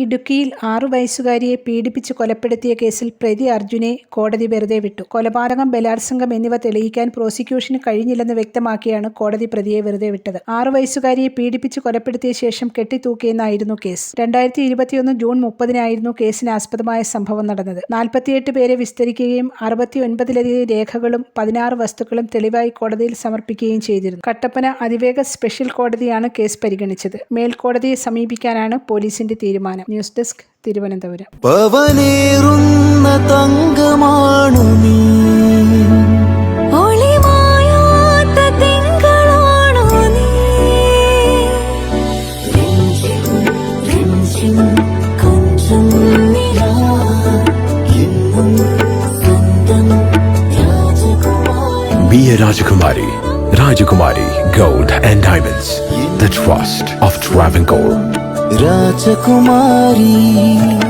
ഇടുക്കിയിൽ ആറു വയസ്സുകാരിയെ പീഡിപ്പിച്ച് കൊലപ്പെടുത്തിയ കേസിൽ പ്രതി അർജുനെ കോടതി വെറുതെ വിട്ടു. കൊലപാതകം ബലാത്സംഗം എന്നിവ തെളിയിക്കാൻ പ്രോസിക്യൂഷന് കഴിഞ്ഞില്ലെന്ന് വ്യക്തമാക്കിയാണ് കോടതി പ്രതിയെ വെറുതെ വിട്ടത്. ആറു വയസ്സുകാരിയെ പീഡിപ്പിച്ച് കൊലപ്പെടുത്തിയ ശേഷം കെട്ടിത്തൂക്കിയെന്നായിരുന്നു കേസ്. രണ്ടായിരത്തി ഇരുപത്തിയൊന്ന് ജൂൺ മുപ്പതിനായിരുന്നു കേസിന് ആസ്പദമായ സംഭവം നടന്നത്. നാൽപ്പത്തിയെട്ട് പേരെ വിസ്തരിക്കുകയും അറുപത്തിയൊൻപതിലധികം രേഖകളും പതിനാറ് വസ്തുക്കളും തെളിവായി കോടതിയിൽ സമർപ്പിക്കുകയും ചെയ്തിരുന്നു. കട്ടപ്പന അതിവേഗ സ്പെഷ്യൽ കോടതിയാണ് കേസ് പരിഗണിച്ചത്. മേൽക്കോടതിയെ സമീപിക്കാനാണ് പോലീസിന്റെ തീരുമാനം. News desk Thiruvananthapuram. തങ്കമാണു നീ. എന്നും സ്വന്തം രാജകുമാരി Be a Rajakumari. Rajakumari Gold and Diamonds. Rajkumari.